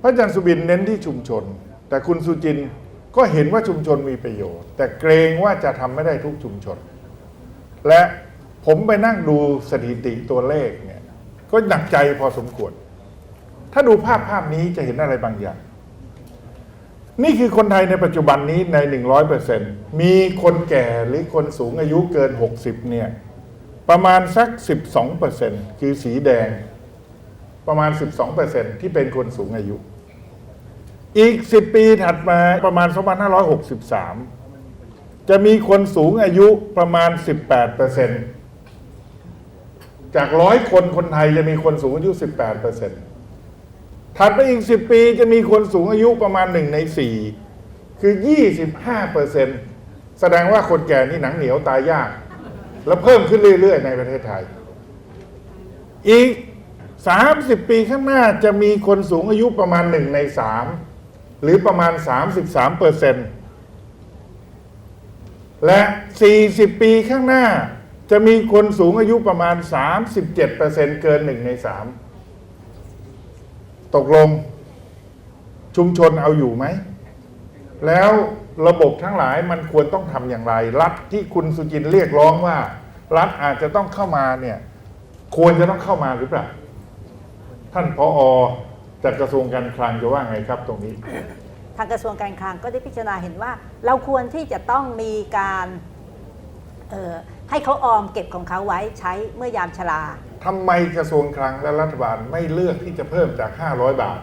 พระอาจารย์สุบินเน้นที่ชุมชน แต่คุณสุจินก็เห็นว่าชุมชนมีประโยชน์ แต่เกรงว่าจะทำไม่ได้ทุกชุมชน และผมไปนั่งดูสถิติตัวเลขเนี่ยก็หนักใจพอสมควร ถ้าดูภาพภาพนี้จะเห็นอะไรบางอย่าง นี่คือคนไทยในปัจจุบันนี้ใน 100%มีคนแก่หรือคนสูงอายุเกิน 60เนี่ยประมาณสัก 12%คือสีแดง ประมาณ 12%ที่เป็นคนสูงอายุ อีก 10 ปีถัดมาประมาณ 2563 จะมีคนสูงอายุประมาณ 18%จากร้อยคนคนไทยจะมีคนสูงอายุ 18%ถัดไปอีก 10 ปีจะมีคนสูงอายุประมาณ 1 ใน 4 คือ 25%แสดงว่าคนแก่นี่หนังเหนียวตายยาก แล้วเพิ่มขึ้นเรื่อย ๆ ในประเทศไทย อีก 30 ปีข้างหน้าจะมีคนสูงอายุประมาณ1ใน3หรือประมาณ 33เปอร์เซ็นต์และ 40 ปีข้างหน้าจะมีคนสูงอายุประมาณ 37เปอร์เซ็นต์เกิน1ใน3ตกลงชุมชนเอาอยู่ไหม แล้วระบบทั้งหลายมันควรต้องทำอย่างไร รัฐที่คุณสุจินเรียกร้องว่า รัฐอาจจะต้องเข้ามาเนี่ย ควรจะต้องเข้ามาหรือเปล่า ท่านพออจากกระทรวงการคลังจะว่าไงครับตรงนี้ ทางกระทรวงการคลังก็ได้พิจารณาเห็นว่า เราควรที่จะต้องมีการเอ่อให้เขาออมเก็บของเขาไว้ใช้เมื่อยามชราทำไมกระทรวงคลังและรัฐบาลไม่เลือกที่จะเพิ่มจาก 500 บาท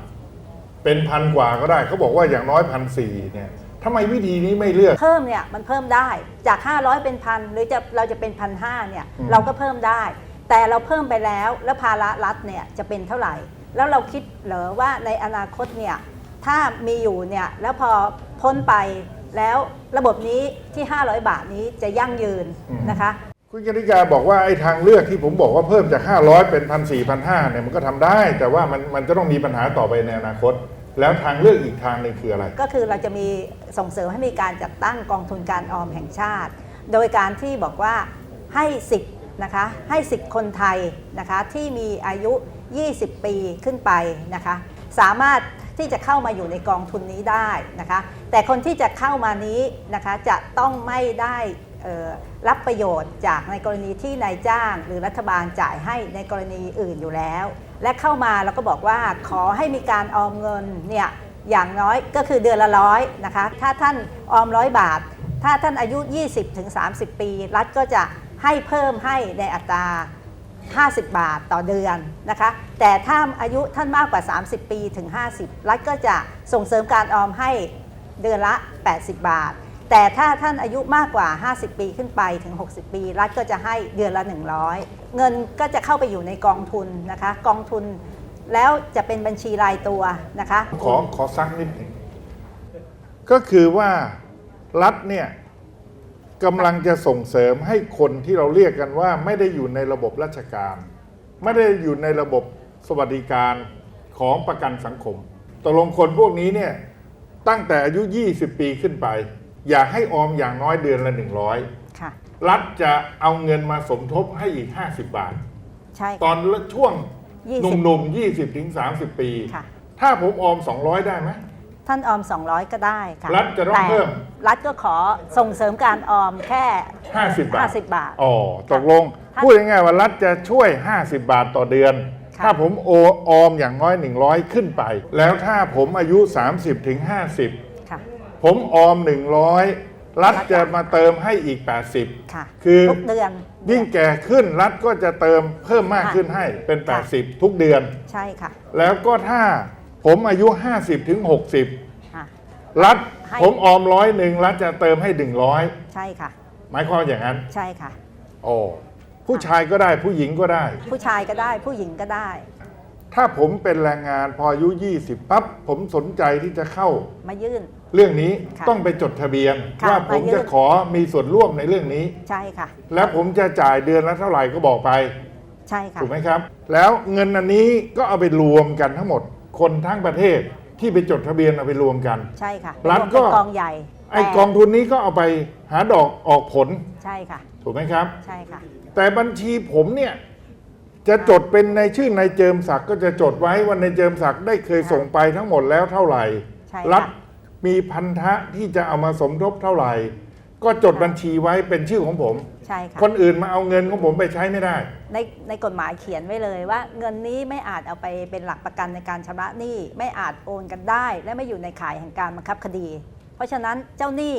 เป็นพันกว่าก็ได้เขาบอกว่าอย่างน้อยพันสี่เนี่ยทำไมวิธีนี้ไม่เลือกเพิ่มเนี่ยมันเพิ่มได้จาก 500 เป็นพันหรือจะเราจะเป็นพันห้าเนี่ยอืมเราก็เพิ่มได้ แต่เราเพิ่มไปแล้วแล้วภาระรัฐเนี่ยจะเป็นเท่าไหร่ แล้วเราคิดเหรอว่าในอนาคตเนี่ยถ้ามีอยู่เนี่ยแล้วพอพ้นไปแล้วระบบนี้ที่ 500 บาทนี้จะยั่งยืนนะคะ คุณกนิกาบอกว่าไอ้ทางเลือกที่ผมบอกว่าเพิ่มจาก 500 เป็นพันสี่พันห้าเนี่ยมันก็ทำได้ แต่ว่ามันมันจะต้องมีปัญหาต่อไปในอนาคต แล้วทางเลือกอีกทางหนึ่งคืออะไร ก็คือเราจะมีส่งเสริมให้มีการจัดตั้งกองทุนการออมแห่งชาติ โดยการที่บอกว่าให้สิทธิ์ นะคะให้สิทธิ์คนไทยนะคะที่มีอายุ 20 ปีขึ้นไปนะคะสามารถที่จะเข้ามาอยู่ในกองทุนนี้ได้นะคะแต่คนที่จะเข้ามานี้นะคะจะต้องไม่ได้รับประโยชน์จากในกรณีที่นายจ้าง หรือรัฐบาลจ่ายให้ในกรณีอื่นอยู่แล้ว และเข้ามาเราก็บอกว่าขอให้มีการออมเงินเนี่ยอย่างน้อยก็คือเดือนละร้อยนะคะถ้าท่านออมร้อยบาท ถ้าท่านอายุ 20-30 ปี รัฐก็จะ ให้เพิ่มให้ในอัตรา 50 บาทต่อเดือนนะคะ แต่ถ้าอายุท่านมากกว่า 30 ปีถึง 50 รัฐก็จะส่งเสริมการออมให้เดือนละ 80 บาท แต่ถ้าท่านอายุมากกว่า 50 ปีขึ้นไปถึง 60 ปี รัฐก็จะให้เดือนละ 100 เงินก็จะเข้าไปอยู่ในกองทุนนะคะ กองทุนแล้วจะเป็นบัญชีรายตัวนะคะ ขอขอซักนิดหนึ่งก็คือว่ารัฐเนี่ย กำลังจะส่งเสริมให้คนที่เราเรียกกันว่า ไม่ได้อยู่ในระบบราชการ ไม่ได้อยู่ในระบบสวัสดิการของประกันสังคมตกลงคนพวกนี้เนี่ยตั้งแต่อายุ 20 ปีขึ้นไป อยากให้ออมอย่างน้อยเดือนละค่ะ100รัฐจะเอาเงินมาสมทบให้อีก 50 บาท ใช่ตอนช่วง20หนุ่มๆ20ถึง30 ปีค่ะถ้าผมออม 200 ได้ไหม ท่านออม 200 ก็ได้ค่ะรัฐจะต้องแต่เพิ่ม รัฐก็ขอส่งเสริมการออมแค่ 50 บาท 50 บาท อ๋อ ตกลงค่ะพูดง่ายๆว่ารัฐจะช่วย 50 บาทต่อเดือนค่ะถ้าผมโอออมอย่างน้อย 100 ขึ้นไป แล้วถ้าผมอายุ 30ถึงค่ะ50 ผมออม 100 รัฐจะมาเติมให้อีก 80 ค่ะคือทุกเดือน ยิ่งแก่ขึ้นรัฐก็จะเติมเพิ่มมากค่ะขึ้นให้เป็นค่ะ80 ทุกเดือน ใช่ค่ะ แล้วก็ถ้า ผมอายุ 50ถึง60ค่ะรัฐให้ ผมออมร้อยหนึ่งรัฐจะเติมให้ 100 ใช่ค่ะ หมายความว่าอย่างนั้น ใช่ค่ะ โอ้ผู้ชายก็ได้ผู้หญิงก็ได้ ผู้ชายก็ได้ผู้หญิงก็ได้ ถ้าผมเป็นแรงงานพออายุ 20ปั๊บผมสนใจที่จะเข้า มายื่น เรื่องนี้ค่ะต้องไปจดทะเบียน ค่ะว่าผมมายื่น จะขอมีส่วนร่วมในเรื่องนี้ ใช่ค่ะ แล้วผมจะจ่ายเดือนละเท่าไหร่ก็บอกไป ใช่ค่ะ ถูกไหมครับ แล้วเงินอันนี้ก็เอาไปรวมกันทั้งหมด คนทั้งประเทศที่ไปจดทะเบียนเอาไปรวมกัน ใช่ค่ะรัฐเป็นก็กองใหญ่ไอ้แต่กองทุนนี้ก็เอาไปหาดอกออกผลใช่ค่ะ ถูกไหมครับ ใช่ค่ะ แต่บัญชีผมเนี่ยจะจดเป็นในชื่อนายเจิมศักดิ์ก็จะจดไว้ว่านายเจิมศักดิ์ได้เคยส่งไปทั้งหมดแล้วเท่าไหร่ ใช่รัฐค่ะมีพันธะที่จะเอามาสมทบเท่าไหร่ ก็จดบัญชีไว้เป็นชื่อของผมใช่ค่ะ คนอื่นมาเอาเงินของผมไปใช้ไม่ได้ ในในกฎหมายเขียนไว้เลยว่า เงินนี้ไม่อาจเอาไปเป็นหลักประกันในการชำระหนี้ไม่อาจโอนกันได้ และไม่อยู่ในข่ายแห่งการบังคับคดี เพราะฉะนั้นเจ้าหนี้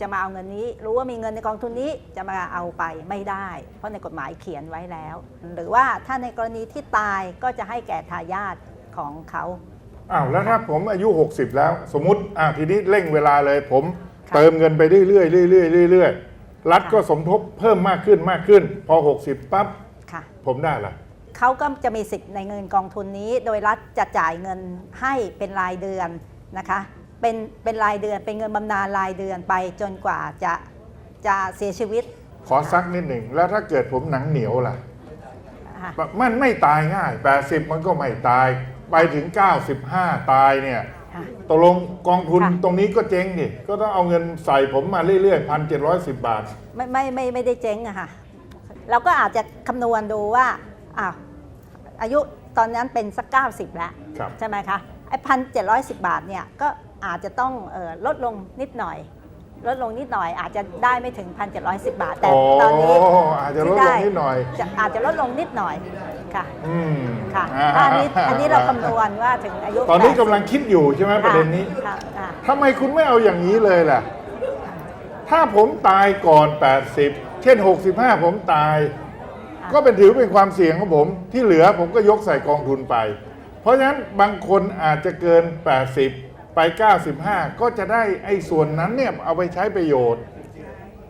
จะมาเอาเงินนี้ รู้ว่ามีเงินในกองทุนนี้จะมาเอาไปไม่ได้ เพราะในกฎหมายเขียนไว้แล้ว หรือว่าถ้าในกรณีที่ตายก็จะให้แก่ทายาทของเขาอ้าวแล้วถ้าผมอายุ 60 แล้ว สมมติอ่าทีนี้เร่งเวลาเลยผมค่ะเติมเงินไปเรื่อยๆเรื่อยๆเรื่อยๆ รัฐค่ะก็สมทบเพิ่มมากขึ้นมากขึ้น พอ 60 ปั๊บค่ะ ผมได้ละเขาก็จะมีสิทธิ์ในเงินกองทุนนี้ โดยรัฐจะจ่ายเงินให้เป็นรายเดือนนะคะ เป็นเป็นรายเดือนเป็นเงินบำนาญรายเดือนไปจนกว่าจะจะเสียชีวิต ขอซักนิดหนึ่ง แล้วถ้าเกิดผมหนังเหนียวล่ะค่ะมันไม่ตายง่าย 80 มันก็ไม่ตาย ไปถึง 95 ตายเนี่ยค่ะ ตกลงกองทุนค่ะ ตรงนี้ก็เจ๊งดิก็ต้องเอาเงินใส่ผมมาเรื่อยๆพันเจ็ดร้อยสิบบาท ไม่ไม่ไม่ไม่ได้เจ๊งอะค่ะ เราก็อาจจะคำนวณดูว่าอ้าวอายุตอนนั้นเป็นสัก 90 แล้ว ครับ ใช่ไหมคะไอ้พันเจ็ดร้อยสิบบาทเนี่ยก็อาจจะต้องเออลดลงนิดหน่อย ลดลงนิดหน่อยอาจจะได้ไม่ถึง1,710บาท แต่ตอนนี้อาจจะลดลงนิดหน่อย จะอาจจะลดลงนิดหน่อย ค่ะอืมค่ะาอันนี้อันนี้เราคำนวณว่าถึงอายุตอนนี้80กำลังคิดอยู่ใช่ไหมประเด็นนี้ค่ะค่ะ ทำไมคุณไม่เอาอย่างนี้เลยล่ะ ถ้าผมตายก่อน 80 เช่น 65 ผมตาย ก็เป็นถือเป็นความเสี่ยงของผมที่เหลือผมก็ยกใส่กองทุนไป เพราะฉะนั้นบางคนอาจจะเกิน 80 ไป 95 ก็จะได้ไอ้ส่วนนั้นเนี่ยเอาไปใช้ประโยชน์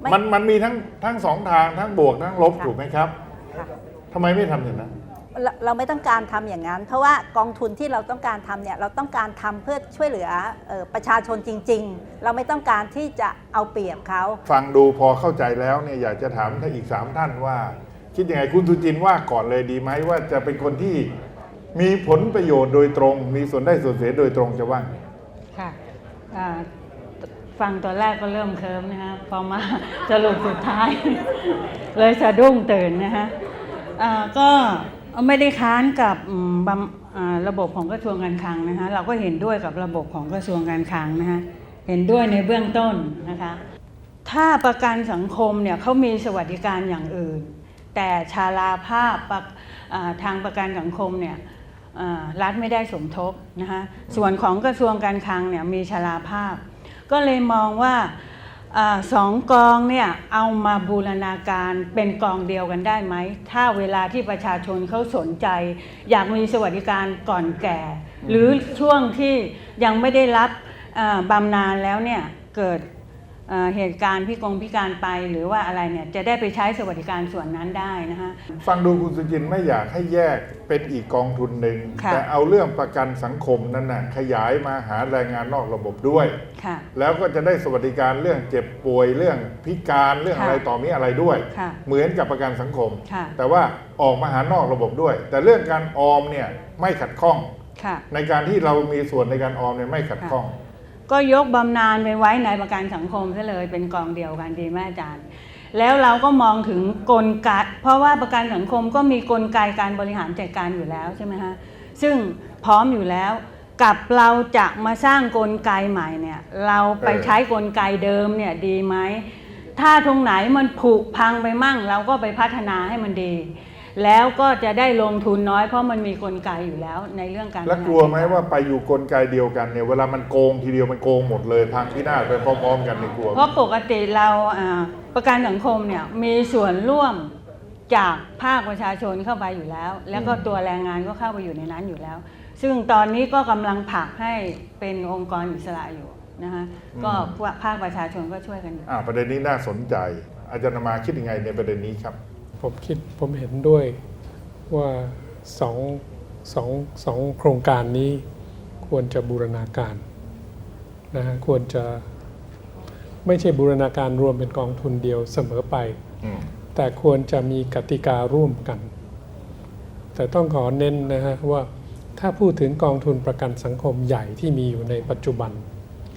ไม่ มันมันมีทั้งทั้งสองทางทั้งบวกทั้งลบค่ะถูกไหมครับค่ะ ทำไมไม่ทำอย่างนั้น เราเราไม่ต้องการทำอย่างนั้น เพราะว่ากองทุนที่เราต้องการทำเนี่ยเราต้องการทำเพื่อช่วยเหลือเอ่อประชาชนจริง ๆ เราไม่ต้องการที่จะเอาเปรียบเขา ฟังดูพอเข้าใจแล้วเนี่ยอยากจะถามท่านอีกสามท่านว่า คิดยังไงคุณทุจินว่าก่อนเลยดีไหมว่าจะเป็นคนที่มีผลประโยชน์โดยตรง มีส่วนได้ส่วนเสียโดยตรงจะว่าค่ะอ่าฟังตอนแรกก็เริ่มเคิมนะฮะพอมาสรุปสุดท้าย เลยสะดุ้งตื่นนะฮะอ่าก็ ไม่ได้ค้านกับระบบของกระทรวงการคลังนะคะเราก็เห็นด้วยกับระบบของกระทรวงการคลังนะคะเห็นด้วยในเบื้องต้นนะคะถ้าประกันสังคมเนี่ยเขามีสวัสดิการอย่างอื่น แต่ชาราภาพาทางประกันสังคมเนี่ยรัฐไม่ได้สมทบนะคะส่วนของกระทรวงการคลังเนี่ยมีชาราภาพ ก็เลยมองว่า สองกองเนี่ยเอามาบูรณาการเป็นกองเดียวกันได้ไหม ถ้าเวลาที่ประชาชนเขาสนใจ อยากมีสวัสดิการก่อนแก่ หรือช่วงที่ยังไม่ได้รับบำนาญแล้วเนี่ยเกิด เอ่อเหตุการณ์พิกงพิการไปหรือว่าอะไรเนี่ยจะได้ไปใช้สวัสดิการส่วนนั้นได้นะคะฟังดูคุณสุจินไม่อยากให้แยกเป็นอีกกองทุนหนึ่งค่ะแต่เอาเรื่องประกันสังคมนั้นนะขยายมาหาแรงงานนอกระบบด้วย ค่ะแล้วก็จะได้สวัสดิการเรื่องเจ็บป่วยเรื่องพิการเรื่องค่ะอะไรต่อมีอะไรด้วย ค่ะเหมือนกับประกันสังคม ค่ะแต่ว่าออกมาหานอกระบบด้วย แต่เรื่องการออมเนี่ยไม่ขัดข้อง ค่ะ ในการที่เรามีส่วนในการออมเนี่ยไม่ขัดข้อง ก็ยกบำนาญไปไว้ในประกันสังคมซะเลยเป็นกองเดียวกันดีไหมอาจารย์ แล้วเราก็มองถึงกลไกเพราะว่าประกันสังคมก็มีกลไกการบริหารจัดการอยู่แล้วใช่ไหมฮะซึ่งพร้อมอยู่แล้วกับเราจะมาสร้างกลไกใหม่เนี่ยเราไปใช้กลไกเดิมเนี่ยดีไหมถ้าตรงไหนมันผุพังไปมั่ง เราก็ไปพัฒนาให้มันดี แล้วก็จะได้ลงทุนน้อยเพราะมันมีกลไกอยู่แล้วในเรื่องการแล้วกลัวไหมว่าไปอยู่กลไกเดียวกันเนี่ยเวลามันโกงทีเดียวมันโกงหมดเลยพังพินาศไปพร้อมๆกันในกลัวไหมเพราะปกติเราอ่าประกันสังคมเนี่ยมีส่วนร่วมจากภาคประชาชนเข้าไปอยู่แล้ว แล้วก็ตัวแรงงานก็เข้าไปอยู่ในนั้นอยู่แล้ว ซึ่งตอนนี้ก็กำลังผลักให้เป็นองค์กรอิสระอยู่นะคะก็ภาคประชาชนก็ช่วยกันอยู่อ่าประเด็นนี้น่าสนใจอาจารย์นมาคิดยังไงในประเด็นนี้ครับ ผมคิดผมเห็นด้วยว่าสองสองสองโครงการนี้ควรจะบูรณาการนะฮะควรจะไม่ใช่บูรณาการรวมเป็นกองทุนเดียวเสมอไปอืมแต่ควรจะมีกติการ่วมกัน แต่ต้องขอเน้นนะฮะว่าถ้าพูดถึงกองทุนประกันสังคมใหญ่ที่มีอยู่ในปัจจุบัน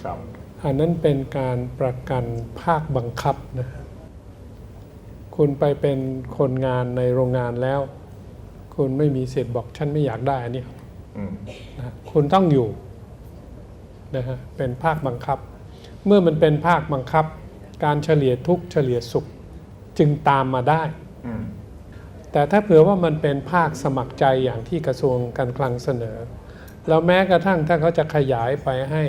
ครับ อันนั้นเป็นการประกันภาคบังคับนะ คุณไปเป็นคนงานในโรงงานแล้ว คุณไม่มีสิทธิ์บอกฉันไม่อยากได้อันนี้อืมนะฮะคุณต้องอยู่นะฮะเป็นภาคบังคับ เมื่อมันเป็นภาคบังคับ การเฉลี่ยทุกข์เฉลี่ยสุขจึงตามมาได้อืมแต่ถ้าเผื่อว่ามันเป็นภาคสมัครใจอย่างที่กระทรวงการคลังเสนอ แล้วแม้กระทั่งถ้าเขาจะขยายไปให้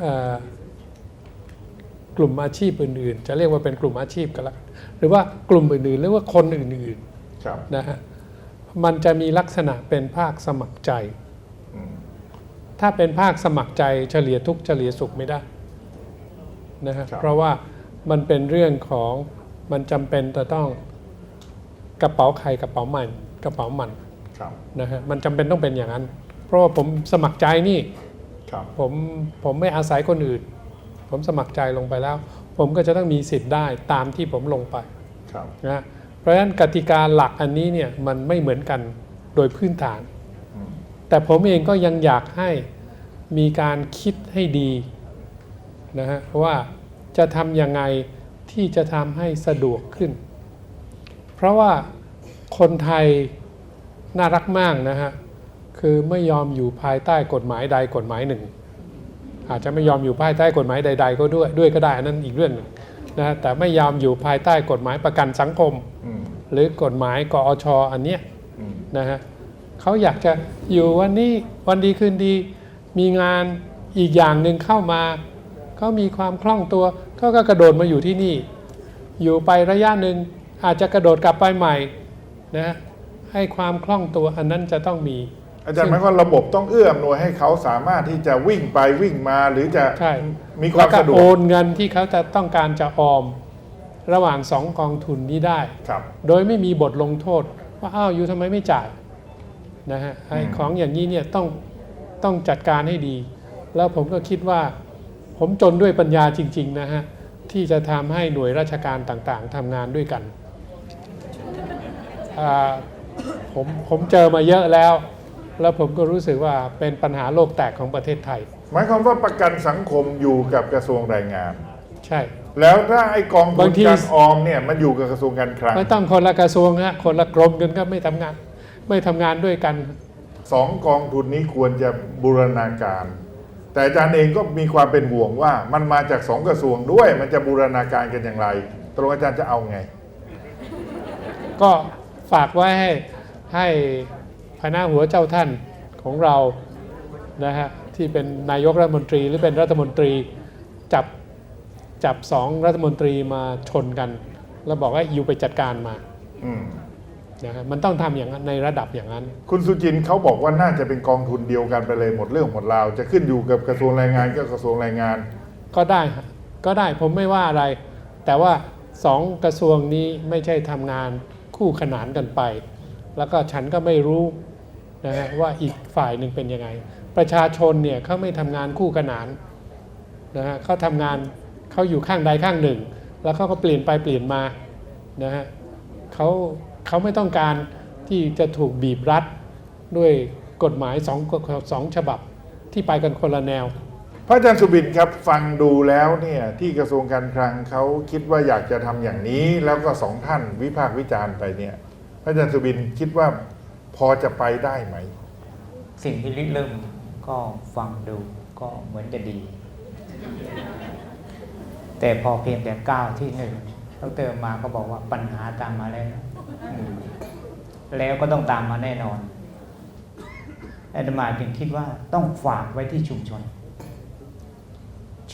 เอ่อ กลุ่มอาชีพอื่น ๆ จะเรียกว่าเป็นกลุ่มอาชีพก็แล้วกันหรือว่ากลุ่มอื่นๆหรือว่าคนอื่นครับๆนะฮะมันจะมีลักษณะเป็นภาคสมัครใจอืมถ้าเป็นภาคสมัครใจเฉลี่ยทุกข์เฉลี่ยสุขไม่ได้นะฮะเพราะว่ามันเป็นเรื่องของมันจำเป็นจะต้องกระเป๋าใครกระเป๋ามันกระเป๋ามันครับนะฮะมันจำเป็นต้องเป็นอย่างนั้น เพราะว่าผมสมัครใจนี่ครับผมผมไม่อาศัยคนอื่น ผมสมัครใจลงไปแล้ว ผมก็จะต้องมีสิทธิ์ได้ตามที่ผมลงไปครับนะฮะเพราะฉะนั้นกติกาหลักอันนี้เนี่ยมันไม่เหมือนกันโดยพื้นฐานอืมแต่ผมเองก็ยังอยากให้มีการคิดให้ดีนะฮะว่าจะทำยังไงที่จะทำให้สะดวกขึ้น เพราะว่าคนไทยน่ารักมากนะฮะคือไม่ยอมอยู่ภายใต้กฎหมายใดกฎหมายหนึ่ง อาจจะไม่ยอมอยู่ภายใต้กฎหมายใด ๆ ก็ด้วยด้วยก็ได้อันนั้นอีกเรื่องหนึ่งนะฮะแต่ไม่ยอมอยู่ภายใต้กฎหมายประกันสังคมอืมหรือกฎหมายกอชอันเนี้ยอืมนะฮะเขาอยากจะอยู่วันนี้วันดีคืนดีมีงานอีกอย่างหนึ่งเข้ามาเขามีความคล่องตัวเขาก็กระโดดมาอยู่ที่นี่ อยู่ไประยะหนึ่งอาจจะกระโดดกลับไปใหม่นะให้ความคล่องตัวอันนั้นจะต้องมี อาจารย์หมายความว่าระบบต้องเอื้ออำนวยให้เขาสามารถที่จะวิ่งไปวิ่งมาหรือจะใช่มีความสะดวแล้กโอนเงินที่เขาจะต้องการจะออมระหว่างสองกองทุนนี้ได้ครับโดยไม่มีบทลงโทษ ว่าอ้าวอยู่ทำไมไม่จ่ายนะฮะไอ้อืมของอย่างนี้เนี่ยต้องต้องจัดการให้ดี แล้วผมก็คิดว่าผมจนด้วยปัญญาจริง ๆ นะฮะ ที่จะทำให้หน่วยราชการต่างๆทำงานด้วยกันอ่าผมผมเจอมาเยอะแล้ว แล้วผมก็รู้สึกว่าเป็นปัญหาโลกแตกของประเทศไทย หมายความว่าประกันสังคมอยู่กับกระทรวงแรงงาน ใช่ แล้วถ้าไอ้กองทุบานงที การออมเนี่ยมันอยู่กับกระทรวงการคลังไม่ต้องคนละกระทรวงฮะคนละกรมกันก็ไม่ทำงาน ไม่ทำงานด้วยกัน สองกองทุนนี้ควรจะบูรณาการ แต่อาจารย์เองก็มีความเป็นห่วงว่า มันมาจากสองกระทรวงด้วย มันจะบูรณาการกันอย่างไรตกลงอาจารย์จะเอาไง ก็ฝากไว้ให้ให้ พระหน้าหัวเจ้าท่านของเรานะฮะที่เป็นนายกรัฐมนตรีหรือเป็นรัฐมนตรีจับจับสองรัฐมนตรีมาชนกัน แล้วบอกว่าอยู่ไปจัดการมาอืมนะฮะมันต้องทำอย่างนั้นในระดับอย่างนั้น คุณสุจินต์เขาบอกว่าน่าจะเป็นกองทุนเดียวกันไปเลยหมดเรื่องหมดราว จะขึ้นอยู่กับกระทรวงแรงงานก็กระทรวงแรงงาน ก็ได้ฮะก็ได้ผมไม่ว่าอะไร แต่ว่าสองกระทรวงนี้ไม่ใช่ทำงานคู่ขนานกันไป แล้วก็ฉันก็ไม่รู้ นะฮะว่าอีกฝ่ายหนึ่งเป็นยังไง ประชาชนเนี่ยเขาไม่ทำงานคู่ขนานนะฮะเขาทำงานเขาอยู่ข้างใดข้างหนึ่ง แล้วเขาก็เปลี่ยนไปเปลี่ยนมานะฮะเขาเขาไม่ต้องการที่จะถูกบีบรัดด้วยกฎหมายสองสองฉบับที่ไปกันคนละแนว พระอาจารย์สุบินครับฟังดูแล้วเนี่ยที่กระทรวงการคลังเขาคิดว่าอยากจะทำอย่างนี้ แล้วก็สองท่านวิพากษ์วิจารณ์ไปเนี่ยพระอาจารย์สุบินคิดว่า พอจะไปได้ไหม สิ่งที่ริเริ่มก็ฟังดูก็เหมือนจะดี แต่พอเพียงแต่ก้าวที่หนึ่งดรมมาก็บอกว่าปัญหาตามมาแล้วแล้วก็ต้องตามมาแน่นอนอาตมาจึงคิดว่าต้องฝากไว้ที่ชุมชน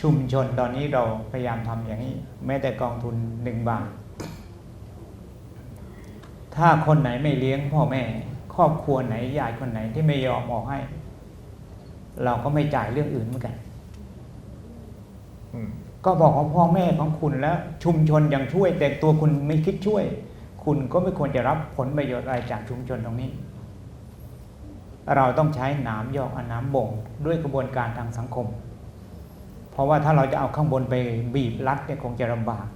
ชุมชนตอนนี้เราพยายามทำอย่างนี้ แม้แต่กองทุนหนึ่งบาทถ้าคนไหนไม่เลี้ยงพ่อแม่ ครอบครัวไหนยายคนไหนที่ไม่ยอมออกให้ เราก็ไม่จ่ายเรื่องอื่นเหมือนกันอืมก็บอกว่าพ่อแม่ของคุณแล้วชุมชนยังช่วย แต่ตัวคุณไม่คิดช่วย คุณก็ไม่ควรจะรับผลประโยชน์อะไรจากชุมชนตรงนี้ เราต้องใช้หนามยอกเอาน้ำบ่งด้วยกระบวนการทางสังคม เพราะว่าถ้าเราจะเอาข้างบนไปบีบรัดเนี่ยคงจะลำบาก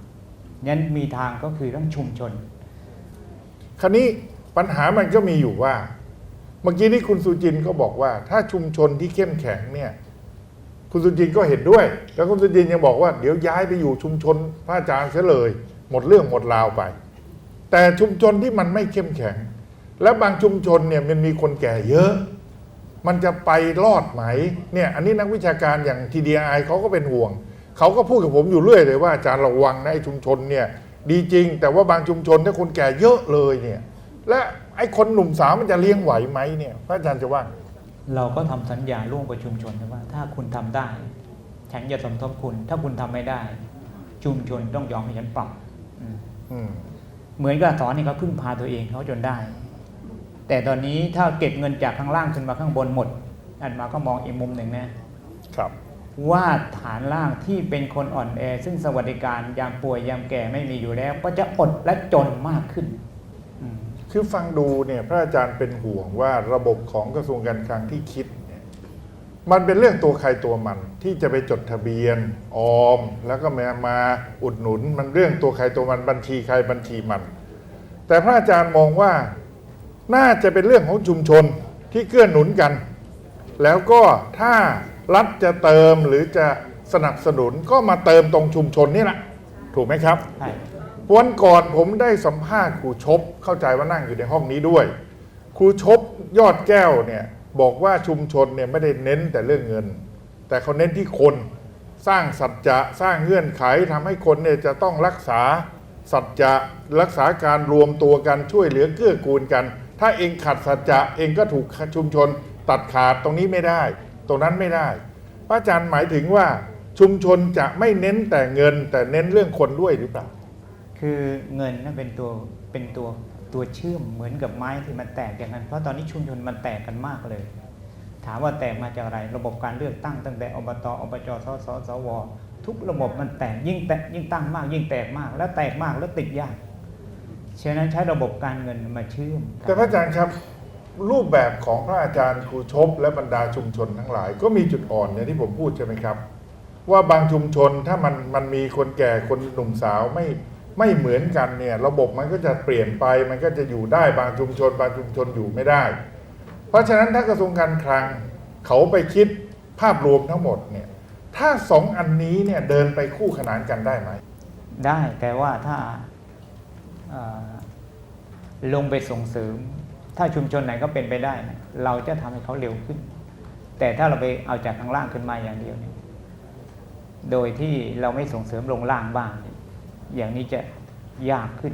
งั้นมีทางก็คือต้องชุมชน คราวนี้ ปัญหามันก็มีอยู่ว่า เมื่อกี้ที่คุณสุจินก็บอกว่า ถ้าชุมชนที่เข้มแข็งเนี่ยคุณสุจินก็เห็นด้วย แล้วคุณสุจินยังบอกว่าเดี๋ยวย้ายไปอยู่ชุมชนพระอาจารย์เสียเลย หมดเรื่องหมดราวไป แต่ชุมชนที่มันไม่เข้มแข็ง แล้วบางชุมชนเนี่ยมันมีคนแก่เยอะ มันจะไปรอดไหมเนี่ยอันนี้นักวิชาการอย่าง TDI เขาก็เป็นห่วง เขาก็พูดกับผมอยู่เรื่อยเลยว่าอาจารย์ระวังนะไอ้ชุมชนเนี่ยดีจริง แต่ว่าบางชุมชนถ้าคนแก่เยอะเลยเนี่ย และไอ้คนหนุ่มสาวมันจะเลี้ยงไหวไหมเนี่ยพระอาจารย์จะว่า เราก็ทำสัญญาร่วมกับชุมชนนะว่า ถ้าคุณทำได้ ฉันจะสมทบคุณ ถ้าคุณทำไม่ได้ ชุมชนต้องยอมให้ฉันปรับอืมอืมเหมือนกับสอนให้เขาพึ่งพาตัวเองเขาจนได้ แต่ตอนนี้ถ้าเก็บเงินจากข้างล่างขึ้นมาข้างบนหมด อันมาก็มองอีกมุมหนึ่งนะครับว่าฐานล่างที่เป็นคนอ่อนแอ ซึ่งสวัสดิการยามป่วยยามแก่ไม่มีอยู่แล้ว ก็จะอดและจนมากขึ้นอืม คือฟังดูเนี่ยพระอาจารย์เป็นห่วงว่าระบบของกระทรวงการคลังที่คิดเนี่ยมันเป็นเรื่องตัวใครตัวมันที่จะไปจดทะเบียนออม แล้วก็มามาอุดหนุน มันเรื่องตัวใครตัวมันบัญชีใครบัญชีมัน แต่พระอาจารย์มองว่าน่าจะเป็นเรื่องของชุมชนที่เกื้อหนุนกัน แล้วก็ถ้ารัฐจะเติมหรือจะสนับสนุนก็มาเติมตรงชุมชนนี่แหละถูกไหมครับใช่ วันก่อนผมได้สัมภาษณ์ครูชบเข้าใจว่านั่งอยู่ในห้องนี้ด้วย ครูชบยอดแก้วเนี่ยบอกว่าชุมชนเนี่ยไม่ได้เน้นแต่เรื่องเงิน แต่เขาเน้นที่คนสร้างสัจจะสร้างเงื่อนไขทำให้คนเนี่ยจะต้องรักษาสัจจะรักษาการรวมตัวกันช่วยเหลือเกื้อกูลกัน ถ้าเองขัดสัจจะเองก็ถูกชุมชนตัดขาดตรงนี้ไม่ได้ ตรงนั้นไม่ได้พระอาจารย์หมายถึงว่าชุมชนจะไม่เน้นแต่เงินแต่เน้นเรื่องคนด้วยหรือเปล่า คือเงินนั่นเป็นตัวเป็นตัวตัวเชื่อมเหมือนกับไม้ที่มันแตกอย่างนั้น เพราะตอนนี้ชุมชนมันแตกกันมากเลย ถามว่าแตกมาจากอะไร ระบบการเลือกตั้งตั้งแต่อบตอบจสสสวทุกระบบมันแตกยิ่งแตกยิ่งตั้งมาก ยิ่งแตกมาก แล้วแตกมากแล้วติดยากฉะนั้นใช้ระบบการเงินมาเชื่อม แต่พระอาจารย์ครับรูปแบบของพระอาจารย์ครูชบและบรรดาชุมชนทั้งหลาย ก็มีจุดอ่อนอย่างที่ผมพูดใช่ไหมครับ ว่าบางชุมชนถ้ามันมันมีคนแก่คนหนุ่มสาวไม่ ไม่เหมือนกันเนี่ยระบบมันก็จะเปลี่ยนไปมันก็จะอยู่ได้บางชุมชน บางชุมชนอยู่ไม่ได้ เพราะฉะนั้นถ้ากระทรวงการคลังเขาไปคิดภาพรวมทั้งหมดเนี่ยถ้าสองอันนี้เนี่ยเดินไปคู่ขนานกันได้ไหม ได้แต่ว่าถ้าลงไปส่งเสริม ถ้าชุมชนไหนก็เป็นไปได้นะเราจะทำให้เขาเร็วขึ้น แต่ถ้าเราไปเอาจากข้างล่างขึ้นมาอย่างเดียวเนี่ยโดยที่เราไม่ส่งเสริมลงล่างบ้างเอย่างนี้จะยากขึ้น